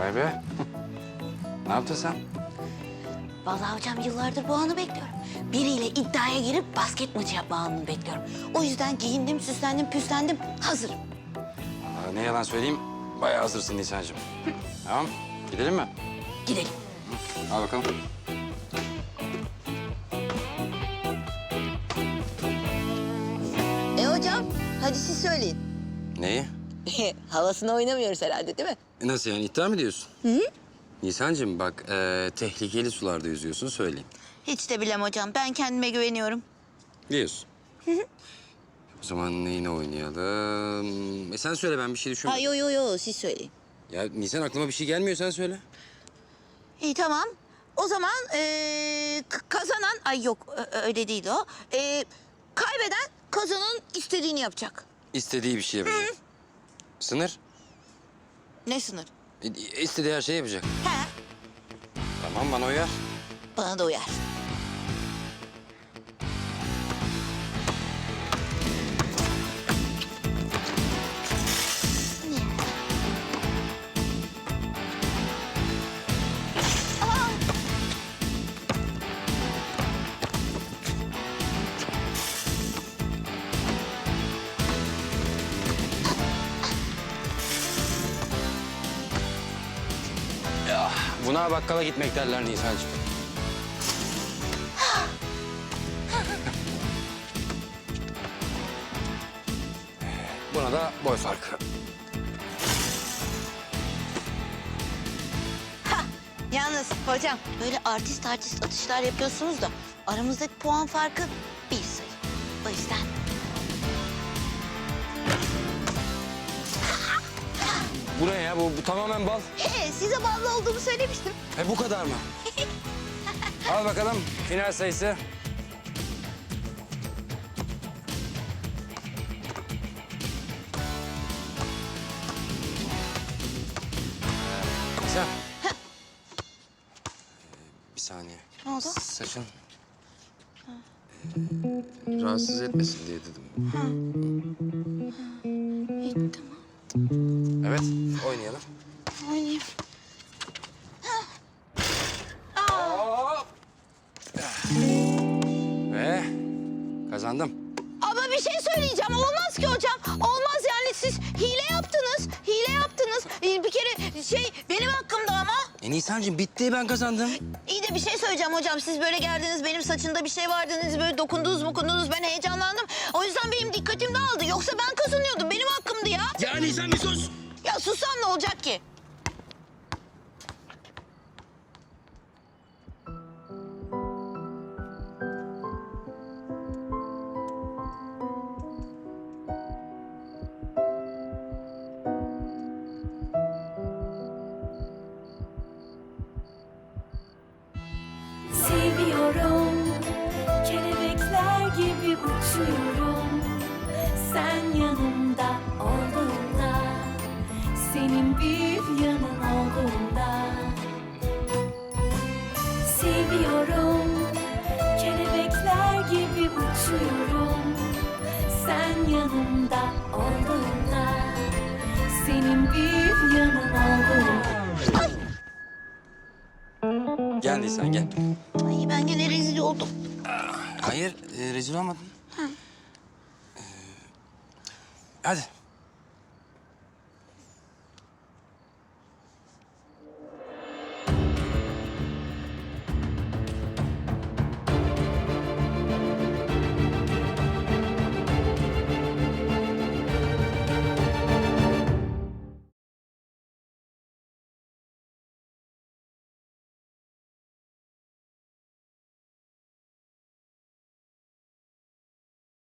Vay be. ne yaptın sen? Vallahi hocam yıllardır bu anı bekliyorum. Biriyle iddiaya girip basket maçı yapma anını bekliyorum. O yüzden giyindim, süslendim, püslendim, hazırım. Aa, ne yalan söyleyeyim, bayağı hazırsın Nisan'cığım. tamam, gidelim mi? Gidelim. Al bakalım. E hocam, hadi siz söyleyin. Neyi? Havasını oynamıyoruz herhalde değil mi? E, Nasıl yani, iddia mı diyorsun? Hı Nisan'cığım bak, e, tehlikeli sularda yüzüyorsun, söyleyeyim. Hiç de bilem hocam. Ben kendime güveniyorum. Diyorsun. O zaman neyine oynayalım? E sen söyle, ben bir şey Ha düşünmüyorum. yo yo yo siz söyleyin. Ya Nisan aklıma bir şey gelmiyor, sen söyle. İyi tamam. O zaman ee, kazanan... Ay yok öyle değil o. Ee, kaybeden kazanın istediğini yapacak. İstediği bir şey yapacak. Sınır? Ne sınır? İstediği her şeyi yapacak. He. Tamam, bana uyar. Bana da uyar. Buna bakkala gitmek derler Nisan'cığım. Buna da boy farkı. Yalnız hocam böyle artist artist atışlar yapıyorsunuz da aramızdaki puan farkı bir sayı. O yüzden Bu ne ya? Bu, bu tamamen bal. He, size bağlı olduğumu söylemiştim. E bu kadar mı? Al bakalım final sayısı. Sen. Ee, Bir saniye. Ne oldu? Saçın. Ee, rahatsız etmesin diye dedim. İyi, tamam. Evet, oynayalım. Oynayayım. Ve kazandım. Ama bir şey söyleyeceğim. Olmaz ki hocam. Olmaz yani siz hile yaptınız. Hile yaptınız. Ee, Bir kere şey benim hakkımda ama. E Nisan'cığım bitti ben kazandım. İyi de bir şey söyleyeceğim hocam. Siz böyle geldiniz, benim saçında bir şey vardınız, böyle dokundunuz mukundunuz. Ben heyecanlandım. O yüzden benim dikkatim dağıldı. Yoksa ben kazanıyordum. Benim hakkımdı ya. Ya Nisan bir sus. Ya sussam ne olacak ki? Seviyorum kelebekler gibi uçuyorum Sen yanımda olduğunda Senin bir yanın olduğunda Gel Nisan gel. Ay ben gene rezil oldum. Hayır, e, rezil olmadın. Ee, hadi